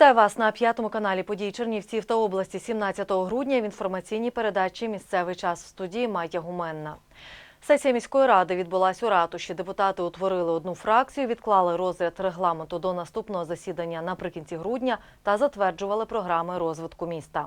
Вітаю вас на п'ятому каналі подій Чернівців та області 17 грудня в інформаційній передачі Місцевий час в студії Майя Гуменна. Сесія міської ради відбулась у ратуші. Депутати утворили одну фракцію, відклали розгляд регламенту до наступного засідання наприкінці грудня та затверджували програми розвитку міста.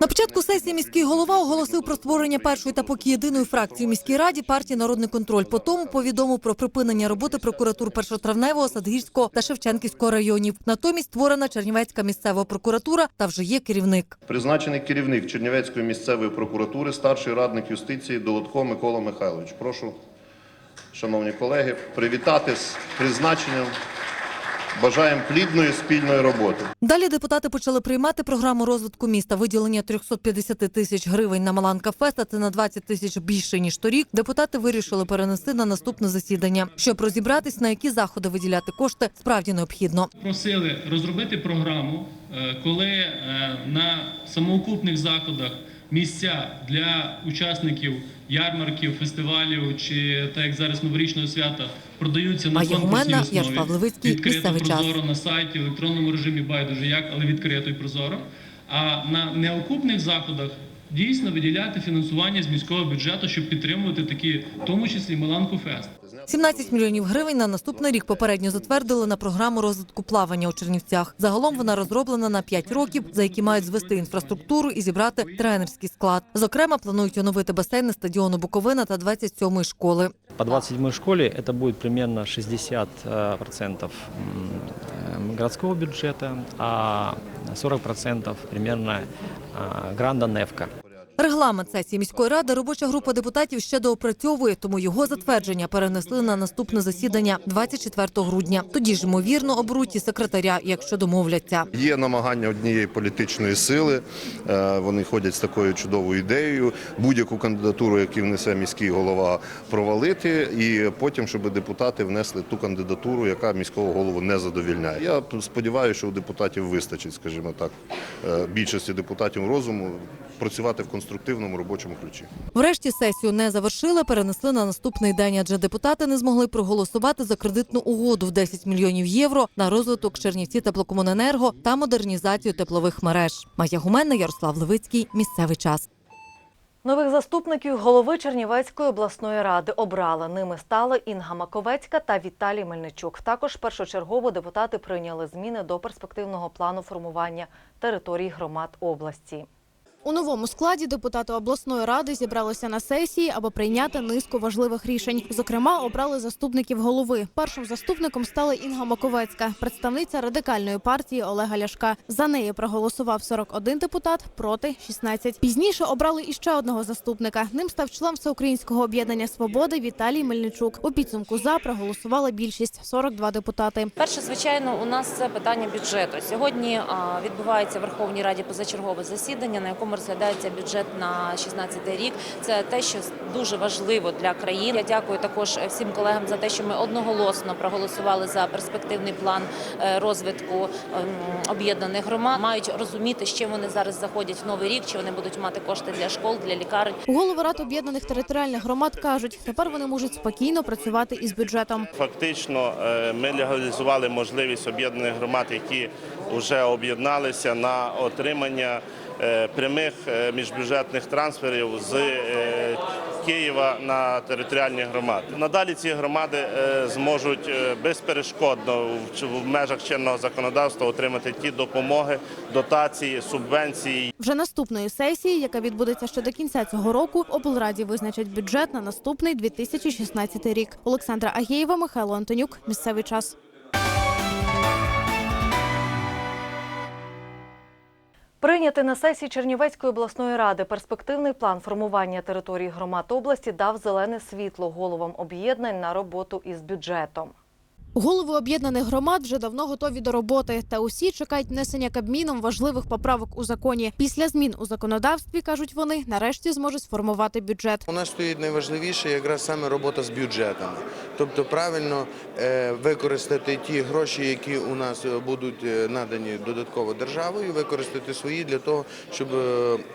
На початку сесії міський голова оголосив про створення першої та поки єдиної фракції у міській раді партії Народний контроль. Потім повідомив про припинення роботи прокуратур Першотравневого, Садгірського та Шевченківського районів. Натомість створена Чернівецька місцева прокуратура та вже є керівник. Призначений керівник Чернівецької місцевої прокуратури, старший радник юстиції Долотко Микола Михайлович. Прошу, шановні колеги, привітати з призначенням. Бажаємо плідної спільної роботи. Далі депутати почали приймати програму розвитку міста. Виділення 350 тисяч гривень на Маланка Феста. Це на 20 тисяч більше ніж торік. Депутати вирішили перенести на наступне засідання, щоб розібратись на які заходи виділяти кошти справді необхідно. просили розробити програму, е, коли е, на самоокупних заходах місця для учасників ярмарків, фестивалів чи так як зараз новорічного свята продаються на конкурсній основі. Відкрито прозоро на сайті, в електронному режимі байдуже як, але відкрито і прозоро. А на неокупних заходах дійсно виділяти фінансування з міського бюджету, щоб підтримувати такі, в тому числі Маланку Фест. 17 мільйонів гривень на наступний рік попередньо затвердили на програму розвитку плавання у Чернівцях. Загалом вона розроблена на 5 років, за які мають звести інфраструктуру і зібрати тренерський склад. Зокрема, планують оновити басейни стадіону Буковина та 27-ї школи. По 27 школе это будет примерно 60% э, процентов, м, э, городского бюджета, а 40% примерно э, гранда Невка. Регламент сесії міської ради робоча група депутатів ще доопрацьовує, тому його затвердження перенесли на наступне засідання 24 грудня. Тоді ж ймовірно оберуть і секретаря, якщо домовляться. Є намагання однієї політичної сили. е, Вони ходять з такою чудовою ідеєю. Будь-яку кандидатуру, яку внесе міський голова, провалити, і потім, щоб депутати внесли ту кандидатуру, яка міського голову не задовільняє. Я сподіваюся, що у депутатів вистачить, скажімо так, е, більшості депутатів розуму працювати в конструктивному робочому ключі. Врешті сесію не завершили, перенесли на наступний день, адже депутати не змогли проголосувати за кредитну угоду в 10 мільйонів євро на розвиток Чернівці теплокомуненерго та модернізацію теплових мереж. Майя Гуменна, Ярослав Левицький. Місцевий час. Нових заступників голови Чернівецької обласної ради обрали. Ними стали Інга Маковецька та Віталій Мельничук. Також першочергово депутати прийняли зміни до перспективного плану формування територій громад області. У новому складі депутати обласної ради зібралися на сесії, аби прийняти низку важливих рішень. Зокрема, обрали заступників голови. Першим заступником стала Інга Маковецька, представниця радикальної партії Олега Ляшка. За неї проголосував 41 депутат, проти 16. Пізніше обрали іще одного заступника. Ним став член Всеукраїнського об'єднання свободи Віталій Мельничук. У підсумку за проголосувала більшість 42 депутати. Перше, звичайно, у нас це питання бюджету. Сьогодні відбувається в Верховній Раді позачергове засідання, на якому розглядається бюджет на 16 рік. Це те, що дуже важливо для країни. Я дякую також всім колегам за те, що ми одноголосно проголосували за перспективний план е, розвитку ем, об'єднаних громад. Мають розуміти, з чим вони зараз заходять в новий рік, чи вони будуть мати кошти для школ, для лікарень. Голови рад об'єднаних територіальних громад кажуть, тепер вони можуть спокійно працювати із бюджетом. Фактично, е, ми легалізували можливість об'єднаних громад, які вже об'єдналися на отримання е, прямих е, міжбюджетних трансферів з е, Києва на територіальні громади. Надалі ці громади зможуть безперешкодно в межах чинного законодавства отримати ті допомоги, дотації, субвенції, Вже наступної сесії, яка відбудеться ще до кінця цього року, облраді визначать бюджет на наступний 2016 рік. Олександра Агєєва, Михайло Антонюк. Місцевий час. Прийнятий на сесії Чернівецької обласної ради перспективний план формування території громад області дав зелене світло головам об'єднань на роботу із бюджетом. Голови об'єднаних громад вже давно готові до роботи, та усі чекають внесення кабміном важливих поправок у законі. Після змін у законодавстві кажуть вони, нарешті зможуть сформувати бюджет. У нас стоїть найважливіше якраз саме робота з бюджетами, тобто правильно е, використати ті гроші, які у нас е, будуть е, надані додатково державою, використати свої для того, щоб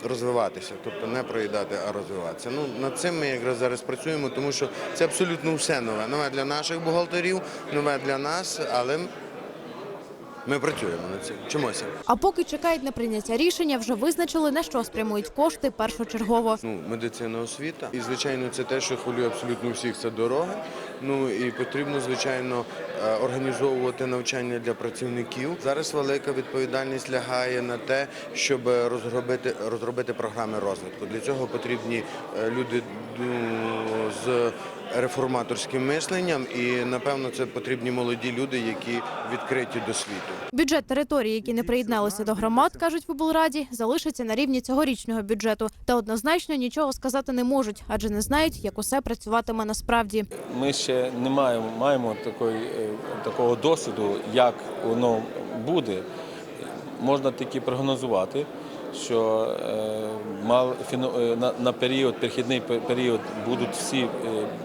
розвиватися, тобто не проїдати, а розвиватися. Ну над цим ми якраз зараз працюємо, тому що це абсолютно все нове. Нове для наших бухгалтерів, нове для нас, але Ми працюємо над цим. Чомуся. А поки чекають на прийняття рішення, вже визначили на що спрямують кошти першочергово. Ну, медицина освіта. І звичайно, це те, що хвилює абсолютно всіх, це дороги. Ну і потрібно, звичайно, е, організовувати навчання для працівників. Зараз велика відповідальність лягає на те, щоб розробити розробити програми розвитку. Для цього потрібні е, люди ну, з реформаторським мисленням, і напевно це потрібні молоді люди, які відкриті до світу. Бюджет території, які не приєдналися до громад, кажуть в облраді, залишиться на рівні цьогорічного бюджету. Та однозначно нічого сказати не можуть, адже не знають, як усе працюватиме насправді. Ми ще не маємо, маємо такої, е, такого досвіду, як воно буде. Можна тільки прогнозувати, що е, мал, е, на, період, перехідний період будуть всі, е,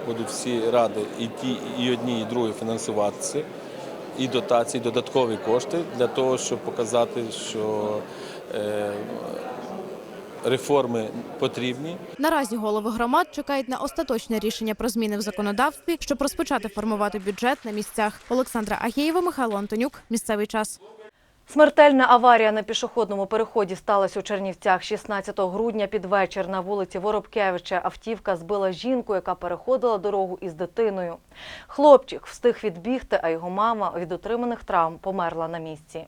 будуть всі ради і ті, і одні, і другі фінансуватися, і дотації, додаткові кошти для того, щоб показати, що реформи потрібні. Наразі голови громад чекають на остаточне рішення про зміни в законодавстві, щоб розпочати формувати бюджет на місцях. Олександра Агєєва, Михайло Антонюк. Місцевий час. Смертельна аварія на пішохідному переході сталася у Чернівцях 16 грудня під вечір на вулиці Воробкевича. Автівка збила жінку, яка переходила дорогу із дитиною. Хлопчик встиг відбігти, а його мама від отриманих травм померла на місці.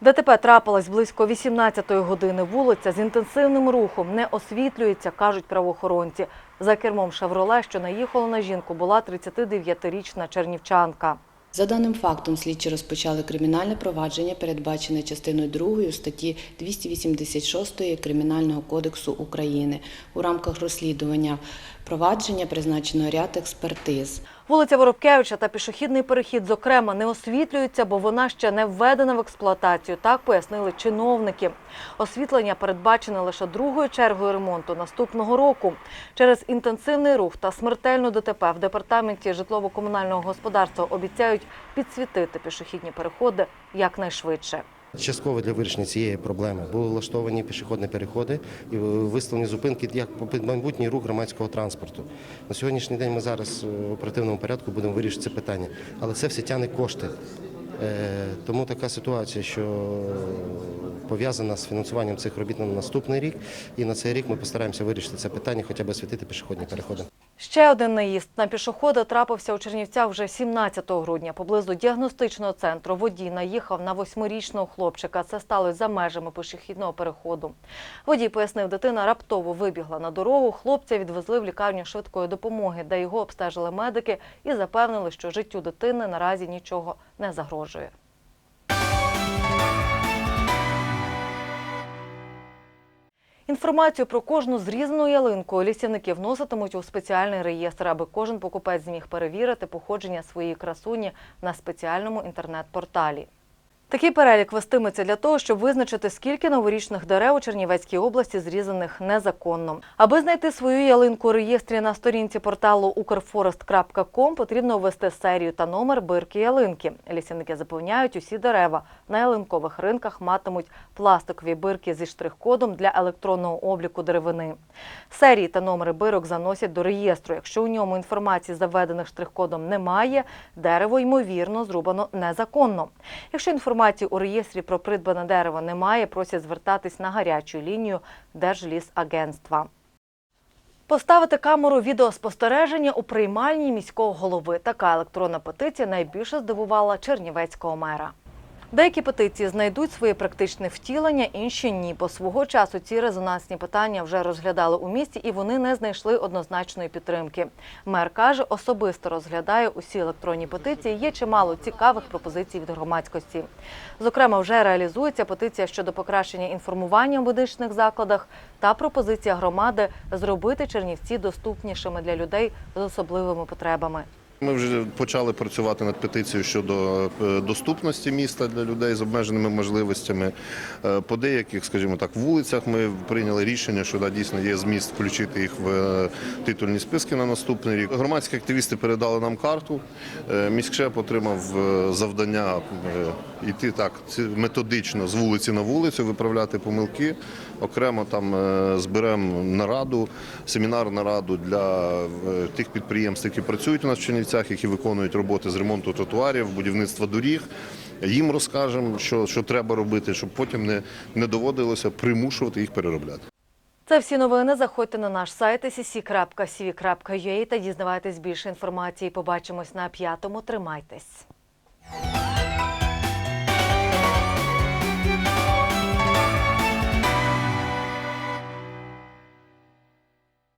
ДТП трапилось близько 18-ї години. Вулиця з інтенсивним рухом не освітлюється, кажуть правоохоронці. За кермом «Шевроле», що наїхало на жінку, була 39-річна чернівчанка. За даним фактом, слідчі розпочали кримінальне провадження, передбачене частиною 2 статті 286 Кримінального кодексу України. У рамках розслідування провадження призначено ряд експертиз. Вулиця Воробкевича та пішохідний перехід, зокрема, не освітлюються, бо вона ще не введена в експлуатацію. Так пояснили чиновники. Освітлення передбачене лише другою чергою ремонту наступного року. Через інтенсивний рух та смертельну ДТП в департаменті житлово-комунального господарства обіцяють підсвітити пішохідні переходи якнайшвидше. Частково для вирішення цієї проблеми були влаштовані пішохідні переходи і виставлені зупинки як під майбутній рух громадського транспорту. На сьогоднішній день ми зараз в оперативному порядку будемо вирішити це питання, але це все тягне кошти. Е, Тому така ситуація, що пов'язана з фінансуванням цих робіт на наступний рік, і на цей рік ми постараємося вирішити це питання, хоча б освітити пішохідні переходи. Ще один наїзд на пішохода трапився у Чернівцях вже 17 грудня. Поблизу діагностичного центру водій наїхав на восьмирічного хлопчика. Це сталося за межами пішохідного переходу. Водій пояснив, дитина раптово вибігла на дорогу. Хлопця відвезли в лікарню швидкої допомоги, де його обстежили медики і запевнили, що життю дитини наразі нічого не загрожує. Інформацію про кожну зрізану ялинку лісівники вноситимуть у спеціальний реєстр, аби кожен покупець зміг перевірити походження своєї красуні на спеціальному інтернет-порталі. Такий перелік вестиметься для того, щоб визначити, скільки новорічних дерев у Чернівецькій області зрізаних незаконно. Аби знайти свою ялинку у реєстрі на сторінці порталу ukrforest.com, потрібно ввести серію та номер бирки ялинки. Лісівники запевняють, усі дерева на ялинкових ринках матимуть пластикові бирки зі штрих-кодом для електронного обліку деревини. Серії та номери бирок заносять до реєстру. Якщо у ньому інформації, заведених штрих-кодом, немає, дерево ймовірно зрубано незаконно. Якщо інформації у реєстрі про придбане дерево немає, просять звертатись на гарячу лінію Держлісагентства. Поставити камеру відеоспостереження у приймальні міського голови. Така електронна петиція найбільше здивувала чернівецького мера. Деякі петиції знайдуть своє практичне втілення, інші ні. Бо свого часу ці резонансні питання вже розглядали у місті і вони не знайшли однозначної підтримки. Мер каже, особисто розглядає усі електронні петиції. Є чимало цікавих пропозицій від громадськості. Зокрема, вже реалізується петиція щодо покращення інформування у медичних закладах та пропозиція громади зробити Чернівці доступнішими для людей з особливими потребами. Ми вже почали працювати над петицією щодо е, доступності міста для людей з обмеженими можливостями. Е, По деяких, скажімо так, вулицях ми прийняли рішення, що да, дійсно є зміст включити їх в е, титульні списки на наступний рік. Громадські активісти передали нам карту. Міськшеп отримав завдання йти так методично з вулиці на вулицю, виправляти помилки. Окремо там зберемо нараду, семінар нараду для тих підприємств, які працюють у нас в Чернівцях. Фахівцях, які виконують роботи з ремонту тротуарів, будівництва доріг. Їм розкажемо, що, що треба робити, щоб потім не, не доводилося примушувати їх переробляти. Це всі новини. Заходьте на наш сайт cc.cv.ua та дізнавайтесь більше інформації. Побачимось на п'ятому. Тримайтесь.